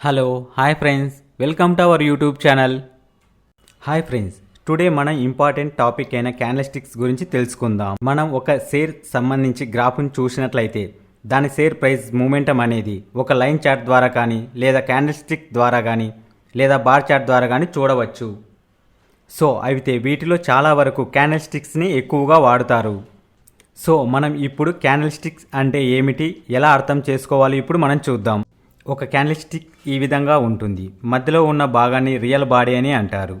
Hello hi friends welcome to our YouTube channel hi friends today మనం important topic అయిన candlesticks గురించి తెలుసుకుందాం. మనం ఒక షేర్ సంబంధించి గ్రాఫ్ను చూసినట్లయితే దాని షేర్ ప్రైస్ మూమెంటం అనేది ఒక లైన్ చార్ట్ ద్వారా కానీ లేదా క్యాండిల్స్టిక్ ద్వారా కానీ లేదా బార్ చార్ట్ ద్వారా కానీ చూడవచ్చు. సో అయితే వీటిలో చాలా వరకు క్యాండిల్స్టిక్స్ని ఎక్కువగా వాడుతారు. సో మనం ఇప్పుడు క్యాండిల్స్టిక్స్ అంటే ఏమిటి ఎలా అర్థం చేసుకోవాలి ఇప్పుడు మనం చూద్దాం. ఒక క్యాండిల్స్టిక్ ఈ విధంగా ఉంటుంది. మధ్యలో ఉన్న భాగాన్ని రియల్ బాడీ అని అంటారు.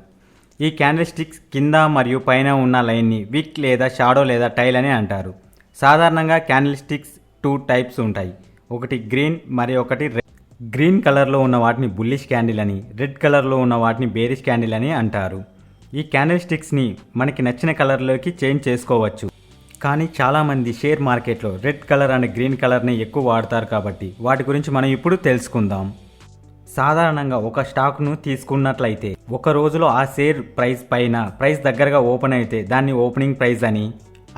ఈ క్యాండిల్స్టిక్స్ కింద మరియు పైన ఉన్న లైన్ని విక్ లేదా షాడో లేదా టైల్ అని అంటారు. సాధారణంగా క్యాండిల్స్టిక్స్ టూ టైప్స్ ఉంటాయి. ఒకటి గ్రీన్ మరి ఒకటి రెడ్. గ్రీన్ కలర్లో ఉన్న వాటిని బుల్లిష్ క్యాండిల్ అని రెడ్ కలర్లో ఉన్న వాటిని బేరిష్ క్యాండిల్ అని అంటారు. ఈ క్యాండిల్ స్టిక్స్ని మనకి నచ్చిన కలర్లోకి చేంజ్ చేసుకోవచ్చు. కానీ చాలామంది షేర్ మార్కెట్లో రెడ్ కలర్ అండ్ గ్రీన్ కలర్ని ఎక్కువ వాడతారు కాబట్టి వాటి గురించి మనం ఇప్పుడు తెలుసుకుందాం. సాధారణంగా ఒక స్టాక్ను తీసుకున్నట్లయితే ఒక రోజులో ఆ షేర్ ప్రైస్ పైన ప్రైస్ దగ్గరగా ఓపెన్ అయితే దాన్ని ఓపెనింగ్ ప్రైస్ అని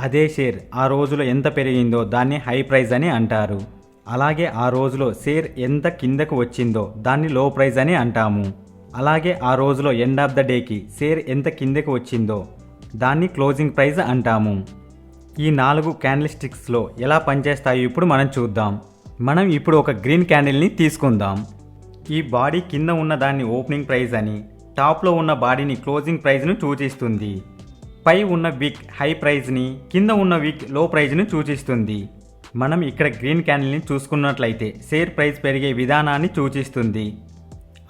అదే షేర్ ఆ రోజులో ఎంత పెరిగిందో దాన్ని హై ప్రైస్ అని అంటారు. అలాగే ఆ రోజులో షేర్ ఎంత కిందకు వచ్చిందో దాన్ని లో ప్రైస్ అని అంటాము. అలాగే ఆ రోజులో ఎండ్ ఆఫ్ ద డేకి షేర్ ఎంత కిందకు వచ్చిందో దాన్ని క్లోజింగ్ ప్రైస్ అంటాము. ఈ నాలుగు క్యాండిల్ స్టిక్స్లో ఎలా పనిచేస్తాయో ఇప్పుడు మనం చూద్దాం. మనం ఇప్పుడు ఒక గ్రీన్ క్యాండిల్ని తీసుకుందాం. ఈ బాడీ కింద ఉన్న దాన్ని ఓపెనింగ్ ప్రైజ్ అని టాప్లో ఉన్న బాడీని క్లోజింగ్ ప్రైజ్ను సూచిస్తుంది పై ఉన్న విక్ హై ప్రైజ్ని కింద ఉన్న విక్లో ప్రైజ్ను సూచిస్తుంది మనం ఇక్కడ గ్రీన్ క్యాండిల్ని చూసుకున్నట్లయితే షేర్ ప్రైస్ పెరిగే విధానాన్ని సూచిస్తుంది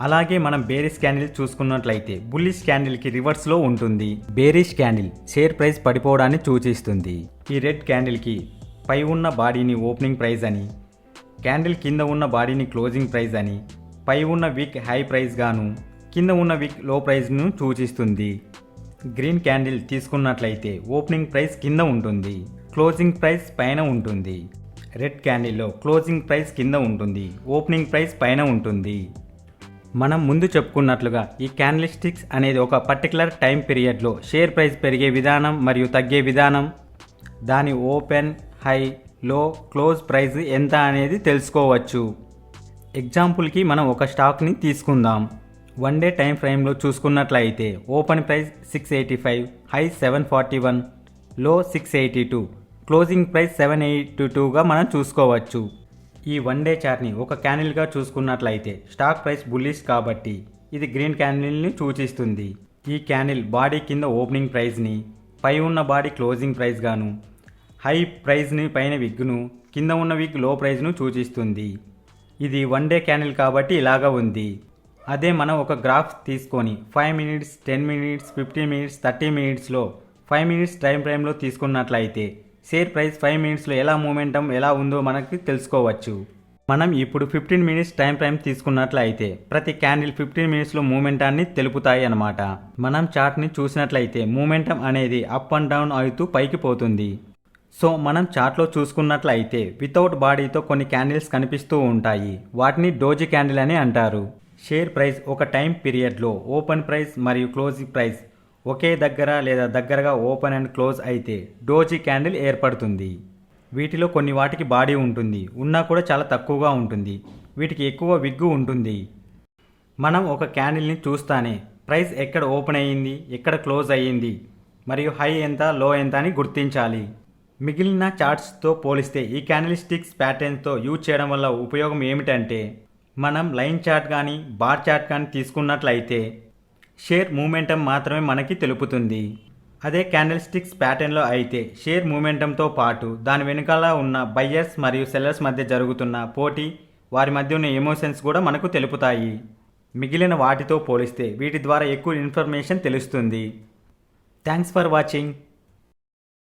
అలాగే మనం బేరిష్ క్యాండిల్ చూసుకున్నట్లయితే బుల్లిష్ క్యాండిల్కి రివర్స్లో ఉంటుంది. బేరిష్ క్యాండిల్ షేర్ ప్రైస్ పడిపోవడాన్ని సూచిస్తుంది. ఈ రెడ్ క్యాండిల్కి పై ఉన్న బాడీని ఓపెనింగ్ ప్రైస్ అని క్యాండిల్ కింద ఉన్న బాడీని క్లోజింగ్ ప్రైస్ అని పై ఉన్న విక్ హై ప్రైస్ గాను కింద ఉన్న విక్లో ప్రైస్ను సూచిస్తుంది. గ్రీన్ క్యాండిల్ తీసుకున్నట్లయితే ఓపెనింగ్ ప్రైస్ కింద ఉంటుంది. క్లోజింగ్ ప్రైస్ పైన ఉంటుంది. రెడ్ క్యాండిల్లో క్లోజింగ్ ప్రైస్ కింద ఉంటుంది. ఓపెనింగ్ ప్రైస్ పైన ఉంటుంది. మనం ముందు చెప్పుకున్నట్లుగా ఈ క్యాండిల్స్టిక్స్ అనేది ఒక పర్టికులర్ టైం పీరియడ్లో షేర్ ప్రైస్ పెరిగే విధానం మరియు తగ్గే విధానం. దాని open high low close price ఎంత అనేది తెలుసుకోవచ్చు. ఎగ్జాంపుల్కి మనం ఒక స్టాక్ని తీసుకుందాం. వన్ డే టైం ఫ్రేమ్లో చూసుకున్నట్లయితే open price six eighty five high seven forty వన్లో six eighty two closing price seven eighty టూగా మనం చూసుకోవచ్చు. ఈ వన్ డే చార్ట్ని ఒక క్యానిల్గా చూసుకున్నట్లయితే స్టాక్ ప్రైస్ బుల్లిష్ కాబట్టి ఇది గ్రీన్ క్యానిల్ని సూచిస్తుంది. ఈ క్యానిల్ బాడీ కింద ఓపెనింగ్ ప్రైస్ని పై ఉన్న బాడీ క్లోజింగ్ ప్రైస్ గాను హై ప్రైస్ని పైన విగ్ను కింద ఉన్న విగ్లో ప్రైస్ను సూచిస్తుంది. ఇది వన్ డే క్యానిల్ కాబట్టి ఇలాగా ఉంది. అదే మనం ఒక గ్రాఫ్ తీసుకొని five minutes ten minutes fifteen minutes thirty మినిట్స్లో ఫైవ్ మినిట్స్ టైం ఫ్రేమ్లో తీసుకున్నట్లయితే షేర్ ప్రైస్ ఫైవ్ మినిట్స్లో ఎలా మూమెంటం ఎలా ఉందో మనకి తెలుసుకోవచ్చు. మనం ఇప్పుడు ఫిఫ్టీన్ మినిట్స్ టైం ఫ్రేమ్ తీసుకున్నట్లయితే ప్రతి క్యాండిల్ ఫిఫ్టీన్ మినిట్స్లో మూమెంటాన్ని తెలుపుతాయి అన్నమాట. మనం చార్ట్ని చూసినట్లయితే మూమెంటం అనేది అప్ అండ్ డౌన్ అవుతూ పైకి పోతుంది. సో మనం చార్ట్లో చూసుకున్నట్లయితే వితౌట్ బాడీతో కొన్ని క్యాండిల్స్ కనిపిస్తూ ఉంటాయి. వాటిని డోజీ క్యాండిల్ అని అంటారు. షేర్ ప్రైస్ ఒక టైం పీరియడ్లో ఓపెన్ ప్రైస్ మరియు క్లోజింగ్ ప్రైస్ ఒకే దగ్గర లేదా దగ్గరగా ఓపెన్ అండ్ క్లోజ్ అయితే డోజీ క్యాండిల్ ఏర్పడుతుంది. వీటిలో కొన్ని వాటికి బాడీ ఉంటుంది. ఉన్నా కూడా చాలా తక్కువగా ఉంటుంది. వీటికి ఎక్కువ విగ్గు ఉంటుంది. మనం ఒక క్యాండిల్ని చూస్తానే ప్రైస్ ఎక్కడ ఓపెన్ అయ్యింది ఎక్కడ క్లోజ్ అయ్యింది మరియు హై ఎంత లో ఎంత అని గుర్తించాలి. మిగిలిన చార్ట్స్తో పోలిస్తే ఈ క్యాండిల్ స్టిక్స్ ప్యాటర్న్తో యూజ్ చేయడం వల్ల ఉపయోగం ఏమిటంటే మనం లైన్ చార్ట్ కానీ బార్ చార్ట్ కానీ తీసుకున్నట్లయితే షేర్ మూమెంటం మాత్రమే మనకి తెలుపుతుంది. అదే క్యాండిల్ స్టిక్స్ ప్యాటర్న్లో అయితే షేర్ మూమెంటంతో పాటు దాని వెనుకాల ఉన్న బయ్యర్స్ మరియు సెల్లర్స్ మధ్య జరుగుతున్న పోటీ వారి మధ్య ఉన్న ఎమోషన్స్ కూడా మనకు తెలుపుతాయి. మిగిలిన వాటితో పోలిస్తే వీటి ద్వారా ఎక్కువ ఇన్ఫర్మేషన్ తెలుస్తుంది. Thanks for watching.